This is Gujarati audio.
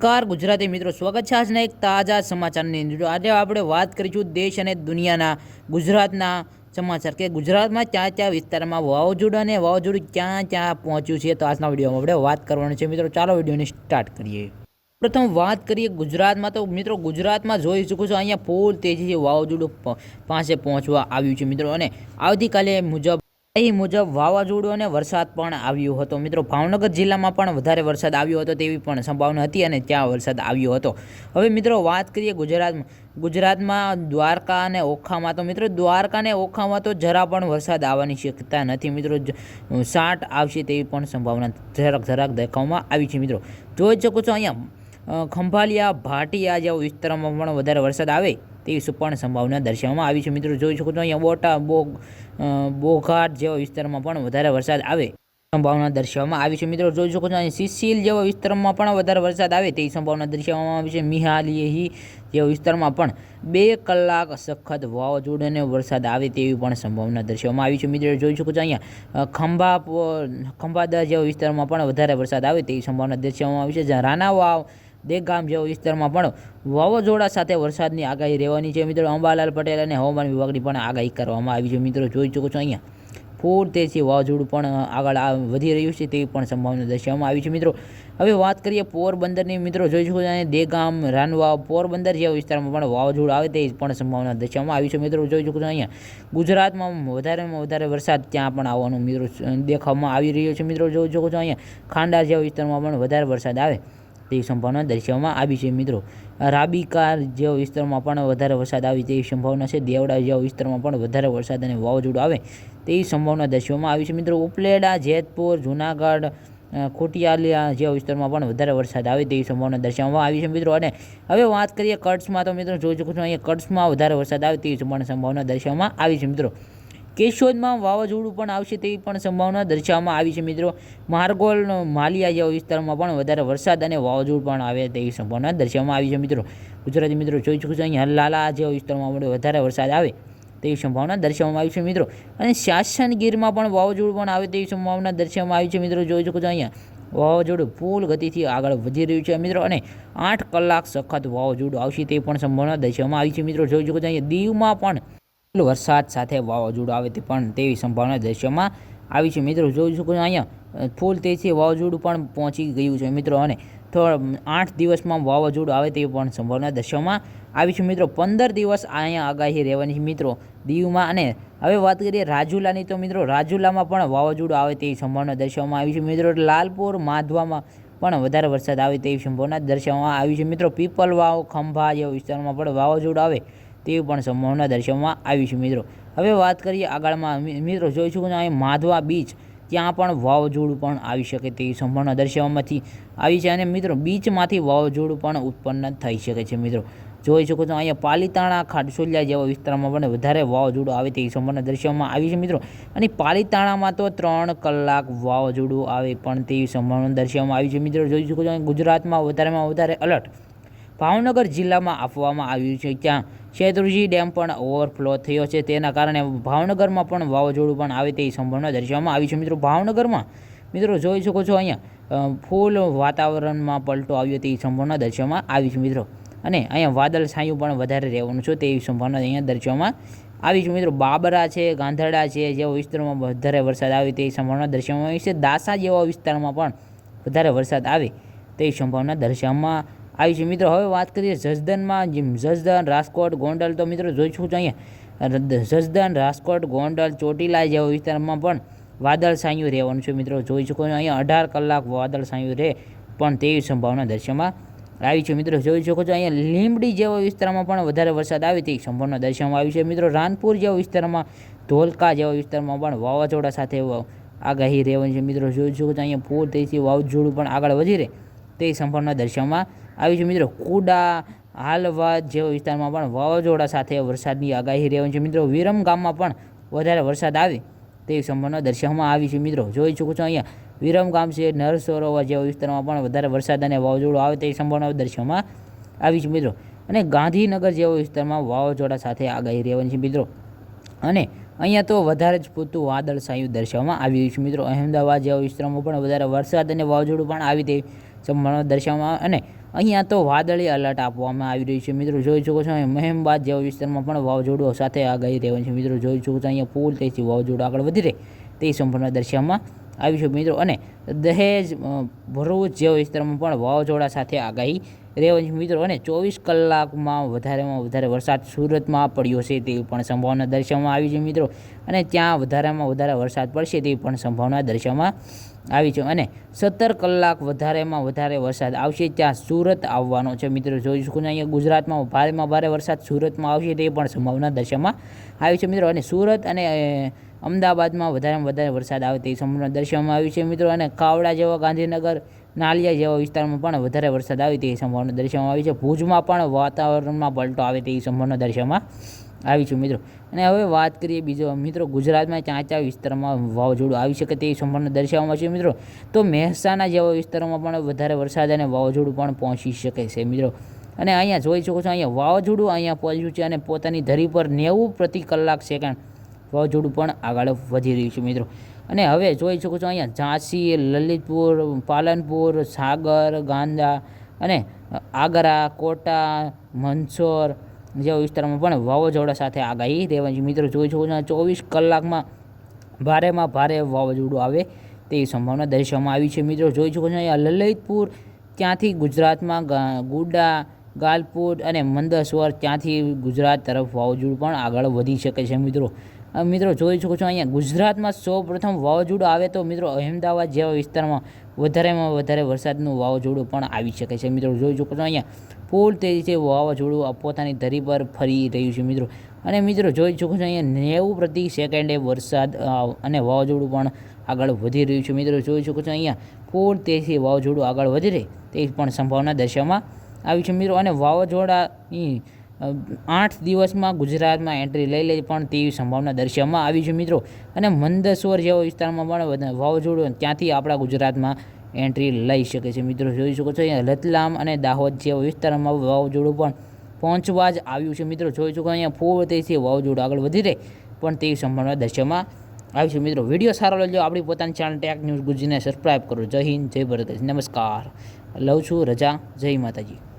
નમસ્કાર, ગુજરાતી મિત્રો, સ્વાગત છે આજના એક તાજા સમાચારની અંદર. આજે આપણે વાત કરીશું દેશ અને દુનિયાના ગુજરાતના સમાચાર કે ગુજરાતમાં ક્યાં ક્યાં વિસ્તારમાં વાવાઝોડું અને વાવાઝોડું ક્યાં ક્યાં પહોંચ્યું છે તો આજના વિડીયોમાં આપણે વાત કરવાની છે. મિત્રો, ચાલો વિડીયોને સ્ટાર્ટ કરીએ. પ્રથમ વાત કરીએ ગુજરાતમાં તો મિત્રો, ગુજરાતમાં જોઈ શકો છો અહીંયા ફૂલ તેજીથી વાવાઝોડું પાસે પહોંચવા આવ્યું છે મિત્રો. અને આવતીકાલે મુજબ એ મુજબ વાવાઝોડું અને વરસાદ પણ આવ્યો હતો. મિત્રો, ભાવનગર જિલ્લામાં પણ વધારે વરસાદ આવ્યો હતો તેવી પણ સંભાવના હતી અને ત્યાં વરસાદ આવ્યો હતો. હવે મિત્રો, વાત કરીએ ગુજરાતમાં ગુજરાતમાં દ્વારકા અને ઓખામાં. તો મિત્રો, દ્વારકા અને ઓખામાં તો જરા પણ વરસાદ આવવાની શક્યતા નથી. મિત્રો, જ- આવશે તેવી પણ સંભાવના જરાક જરાક દેખાવામાં આવી છે. મિત્રો, જોઈ શકો છો અહીંયા ખંભાલિયા, ભાટિયા જેવા વિસ્તારોમાં પણ વધારે વરસાદ આવે તેવી પણ સંભાવના દર્શાવવામાં આવી છે. મિત્રો, જોઈ શકો છો અહીંયા બોટા, બોગ બોઘાટ જેવા વિસ્તારમાં પણ વધારે વરસાદ આવે સંભાવના દર્શાવવામાં આવી છે. મિત્રો, જોઈ શકો છો અહીં સિસિલ જેવા વિસ્તારમાં પણ વધારે વરસાદ આવે તેવી સંભાવના દર્શાવવામાં આવી છે. મિહાલીહી જેવા વિસ્તારમાં પણ બે કલાક સખત વાવાઝોડાને વરસાદ આવે તેવી પણ સંભાવના દર્શાવવામાં આવી છે. મિત્રો, જોઈ શકો છો અહીંયા ખંભા ખંભાદા જેવા વિસ્તારમાં પણ વધારે વરસાદ આવે તેવી સંભાવના દર્શાવવામાં આવી છે. જ્યાં રાના વાવ દેગામ જેવા વિસ્તારમાં પણ વાવાઝોડા સાથે વરસાદની આગાહી રહેવાની છે. મિત્રો, અંબાલાલ પટેલ અને હવામાન વિભાગની પણ આગાહી કરવામાં આવી છે. મિત્રો, જોઈ શકો છો અહીંયા ફૂર તેજી વાવાઝોડું પણ આગળ વધી રહ્યું છે તેવી પણ સંભાવના દર્શાવવામાં આવી છે. મિત્રો, હવે વાત કરીએ પોરબંદરની. મિત્રો, જોઈ શકો છો અહીંયા દેગામ રાનવા પોરબંદર જેવા વિસ્તારમાં પણ વાવાઝોડું આવે તે પણ સંભાવના દર્શાવવામાં આવી છે. મિત્રો, જોઈ શકો છો અહીંયા ગુજરાતમાં વધારેમાં વધારે વરસાદ ત્યાં પણ આવવાનો, મિત્રો, દેખાવામાં આવી રહ્યો છે. મિત્રો, જોઈ શકો છો અહીંયા ખાંડા જેવા વિસ્તારમાં પણ વધારે વરસાદ આવે તેવી સંભાવના દર્શાવવામાં આવી છે મિત્રો. રાબીકાર જેવા વિસ્તારમાં પણ વધારે વરસાદ આવે તેવી સંભાવના છે. દેવડા જેવા વિસ્તારમાં પણ વધારે વરસાદ અને વાવાઝોડું આવે તેવી સંભાવના દર્શાવવામાં આવી છે મિત્રો. ઉપલેડા, જેતપુર, જુનાગઢ ખોટિયાલિયા જેવા વિસ્તારમાં પણ વધારે વરસાદ આવે તેવી સંભાવના દર્શાવવામાં આવી છે મિત્રો. અને હવે વાત કરીએ કચ્છમાં તો મિત્રો, જોઈ શકો છો અહીંયા કચ્છમાં વધારે વરસાદ આવે તેવી સંભાવના દર્શાવવામાં આવી છે મિત્રો. કેશોદમાં વાવાઝોડું પણ આવશે તેવી પણ સંભાવના દર્શાવવામાં આવી છે મિત્રો. માર્ગોલ માલિયા જેવા વિસ્તારમાં પણ વધારે વરસાદ અને વાવાઝોડું પણ આવે તેવી સંભાવના દર્શાવવામાં આવી છે મિત્રો. ગુજરાતી મિત્રો જોઈ શકું છું, અહીંયા લાલા જેવા વિસ્તારમાં પણ વધારે વરસાદ આવે તેવી સંભાવના દર્શાવવામાં આવી છે મિત્રો. અને શાસનગીરમાં પણ વાવાઝોડું પણ આવે તેવી સંભાવના દર્શાવવામાં આવી છે મિત્રો. જોઈ શકો છો અહીંયા વાવાઝોડું ફૂલ ગતિથી આગળ વધી રહ્યું છે મિત્રો અને આઠ કલાક સખત વાવાઝોડું આવશે તે પણ સંભાવના દર્શાવવામાં આવી છે મિત્રો. જોઈ શકો છો અહીંયા દીવમાં પણ વરસાદ સાથે વાવાઝોડું આવે તે પણ તેવી સંભાવના દ્રશ્યમાં આવી છે. મિત્રો, જોઈ શકો છો અહીંયા ફૂલ તેજી વાવાઝોડું પણ પહોંચી ગયું છે. મિત્રો, અને થોડા આઠ દિવસમાં વાવાઝોડું આવે તેવી પણ સંભાવના દર્શાવવામાં આવી છે. મિત્રો, પંદર દિવસ અહીંયા આગાહી રહેવાની છે. મિત્રો, દીવમાં અને હવે વાત કરીએ રાજુલાની, તો મિત્રો, રાજુલામાં પણ વાવાઝોડું આવે તેવી સંભાવના દર્શાવવામાં આવી છે. મિત્રો, લાલપુર, માધવામાં પણ વધારે વરસાદ આવે તેવી સંભાવના દર્શાવવામાં આવી છે. મિત્રો, પીપલવાવ ખંભા જેવા વિસ્તારમાં પણ વાવાઝોડું આવે તેવી પણ સંભાવના દર્શાવવામાં આવી છે મિત્રો. હવે વાત કરીએ આગળમાં. મિત્રો જોઈ કે માધવા બીચ ત્યાં પણ વાવાઝોડું પણ આવી શકે તેવી સંભાવના દર્શાવવામાંથી આવી છે અને મિત્રો બીચમાંથી વાવાઝોડું પણ ઉત્પન્ન થઈ શકે છે મિત્રો. જોઈ શકો છો અહીંયા પાલીતાણા ખાડસોલિયા જેવા વિસ્તારમાં પણ વધારે વાવાઝોડું આવે તેવી સંભાવના દર્શાવવામાં આવી છે મિત્રો. અને પાલીતાણામાં તો ત્રણ કલાક વાવાઝોડું આવે પણ તેવી સંભાવના દર્શાવવામાં આવી છે મિત્રો. જોઈ શકો છો ગુજરાતમાં વધારેમાં વધારે અલર્ટ ભાવનગર જિલ્લામાં આપવામાં આવ્યું છે. ત્યાં શેત્રુંજી ડેમ પણ ઓવરફ્લો થયો છે. તેના કારણે ભાવનગરમાં પણ વાવાઝોડું પણ આવે તેવી સંભાવના દર્શાવવામાં આવી છે. મિત્રો, ભાવનગરમાં, મિત્રો, જોઈ શકો છો અહીંયા ફૂલ વાતાવરણમાં પલટો આવ્યો તેવી સંભાવના દર્શાવવામાં આવી છે, મિત્રો. અને અહીંયા વાદળ છાયું પણ વધારે રહેવાનું છે તેવી સંભાવના અહીંયા દર્શાવવામાં આવી છે. મિત્રો, બાબરા છે ગાંધડા છે, જેવા વિસ્તારોમાં વધારે વરસાદ આવે તેવી સંભાવના દર્શાવવામાં આવી છે. દાસા જેવા વિસ્તારમાં પણ વધારે વરસાદ આવે તેવી સંભાવના દર્શાવવામાં આવી છે. મિત્રો, હવે વાત કરીએ જસદનમાં. જસદન, રાજકોટ, ગોંડલ, તો મિત્રો જોઈશું તો અહીંયા. જસદન, રાજકોટ, ગોંડલ, ચોટીલા જેવા વિસ્તારમાં પણ વાદળ છાયું રહેવાનું છે. મિત્રો, જોઈ શકો છો અહીંયા અઢાર કલાક વાદળ છાયું રહે પણ તેવી સંભાવના દર્શાવવામાં આવી છે. મિત્રો, જોઈ શકો છો અહીંયા લીંબડી જેવા વિસ્તારમાં પણ વધારે વરસાદ આવે તેવી સંભાવના દર્શાવવામાં આવી છે. મિત્રો, રાનપુર જેવા વિસ્તારમાં, ધોલકા જેવા વિસ્તારમાં પણ વાવાઝોડા સાથે આગાહી રહેવાની છે. મિત્રો, જોઈ શકો છો અહીંયા પૂર તેથી વાવાઝોડું પણ આગળ વધી રહે. તેવી સંભાવના દર્શાવવામાં આવી છે. મિત્રો, કુડા હાલવાદ જેવા વિસ્તારમાં પણ વાવાઝોડા સાથે વરસાદની આગાહી રહેવાની છે. મિત્રો, વિરમ ગામમાં પણ વધારે વરસાદ આવે તેવી સંભાવના દર્શાવવામાં આવી છે. મિત્રો, જોઈ શકો છો અહીંયા, વિરમ ગામ છે નર સરોવર જેવા વિસ્તારમાં પણ વધારે વરસાદ અને વાવાઝોડું આવે તેવી સંભાવના દર્શાવવામાં આવી છે. મિત્રો, અને ગાંધીનગર જેવા વિસ્તારમાં વાવાઝોડા સાથે આગાહી રહેવાની છે. મિત્રો, અને અહીંયા તો વધારે જ પૂરતું વાદળ છાયું દર્શાવવામાં આવ્યું છે. મિત્રો અહેમદાબાદ જેવા વિસ્તારોમાં પણ વધારે વરસાદ અને વાવાઝોડું પણ આવી તેવી સંભાવના દર્શાવવામાં અને અહીંયા તો વાદળી અલર્ટ આપવામાં આવી રહ્યું છે. મિત્રો, જોઈ શકો છો મહેમબાદ જેવા વિસ્તારમાં પણ વાવાઝોડું સાથે આગાહી રહેવાની છે. મિત્રો, જોઈ શકો છો, અહીંયા પુલ તેથી વાવાઝોડું આગળ વધી રહે તે સંપૂર્ણ દર્શાવવામાં આવ્યું છે મિત્રો. અને દહેજ ભરૂચ જેવા વિસ્તારમાં પણ વાવાઝોડા સાથે આગાહી રહેવાની મિત્રો. અને ચોવીસ કલાકમાં વધારેમાં વધારે વરસાદ સુરતમાં પડ્યો છે તેવી પણ સંભાવના દર્શાવવામાં આવી છે મિત્રો. અને ત્યાં વધારેમાં વધારે વરસાદ પડશે તેવી પણ સંભાવના દર્શાવવામાં આવી છે. અને સત્તર કલાક વધારેમાં વધારે વરસાદ આવશે ત્યાં સુરત આવવાનો છે મિત્રો. જોઈ શકો અહીંયા ગુજરાતમાં ભારેમાં ભારે વરસાદ સુરતમાં આવશે તે પણ સંભાવના દર્શાવવામાં આવી છે મિત્રો. અને સુરત અને અમદાવાદમાં વધારેમાં વધારે વરસાદ આવે તેવી સંભાવના દર્શાવવામાં આવી છે મિત્રો. અને કાવડા જેવા ગાંધીનગર, નાલિયા જેવા વિસ્તારમાં પણ વધારે વરસાદ આવે તેવી સંભાવના દર્શાવવામાં આવી છે. ભુજમાં પણ વાતાવરણમાં પલટો આવે તેવી સંભાવના દર્શાવવામાં આવી છે મિત્રો. અને હવે વાત કરીએ બીજો. મિત્રો, ગુજરાતમાં ચાંચા વિસ્તારમાં વાવાઝોડું આવી શકે તેવી સંભાવના દર્શાવવામાં છે મિત્રો. તો મહેસાણા જેવા વિસ્તારોમાં પણ વધારે વરસાદ અને વાવાઝોડું પણ પહોંચી શકે છે મિત્રો. અને અહીંયા જોઈ શકો છો, અહીંયા વાવાઝોડું અહીંયા પહોંચ્યું છે અને પોતાની ધરી પર નેવું પ્રતિ કલાક સેકન્ડ વાવાઝોડું પણ આગળ વધી રહ્યું છે મિત્રો. અને હવે જોઈ શકો છો અહીંયા ઝાંસી, લલિતપુર, પાલનપુર, સાગર ગાંધા અને આગ્રા, કોટા, મંદસોર જેવા વિસ્તારમાં પણ વાવાઝોડા સાથે આગાહી રહેવાની મિત્રો જોઈ શકો છો ચોવીસ કલાકમાં ભારેમાં ભારે વાવાઝોડું આવે તેવી સંભાવના દર્શાવવામાં આવી છે. મિત્રો જોઈ શકો છો અહીંયા લલિતપુર, ત્યાંથી ગુજરાતમાં ગુડા ગાલપુર અને મંદસવર ત્યાંથી ગુજરાત તરફ વાવાઝોડું પણ આગળ વધી શકે છે મિત્રો. મિત્રો જોઈ શકો છો અહીંયા ગુજરાતમાં સૌ પ્રથમ વાવાઝોડું આવે તો મિત્રો અહેમદાબાદ જેવા વિસ્તારમાં વધારેમાં વધારે વરસાદનું વાવાઝોડું પણ આવી શકે છે. મિત્રો જોઈ શકો છો અહીંયા ફૂલ તેજીથી વાવાઝોડું પોતાની ધરી પર ફરી રહ્યું છે મિત્રો. અને મિત્રો જોઈ શકો છો અહીંયા નેવું પ્રતિ સેકન્ડે વરસાદ અને વાવાઝોડું પણ આગળ વધી રહ્યું છે. મિત્રો જોઈ શકો છો અહીંયા ફૂલ તેજી વાવાઝોડું આગળ વધી રહે તે પણ સંભાવના દર્શાવવામાં આવી છે મિત્રો. અને વાવાઝોડાની આઠ દિવસમાં ગુજરાતમાં એન્ટ્રી લઈ લે પણ તેવી સંભાવના દર્શાવવામાં આવી છે મિત્રો. અને મંદસોર જેવા વિસ્તારમાં પણ વાવાઝોડું ત્યાંથી આપણા ગુજરાતમાં એન્ટ્રી લઈ શકે છે મિત્રો. જોઈ શકો છો અહીંયા રતલામ અને દાહોદ જેવા વિસ્તારમાં વાવાઝોડું પણ પહોંચવા જ આવ્યું છે મિત્રો. જોઈ શકો અહીંયા ફૂલ તેથી વાવાઝોડું આગળ વધી રહે પણ તેવી સંભાવના દર્શાવવામાં આવી છે મિત્રો. વીડિયો સારો લેજો આપણી પોતાની ચેનલ ટેક ન્યૂઝ ગુજીને સબસ્ક્રાઈબ કરો. જય હિન્દ, જય ભારત. નમસ્કાર. લઉં છું રજા. જય માતાજી.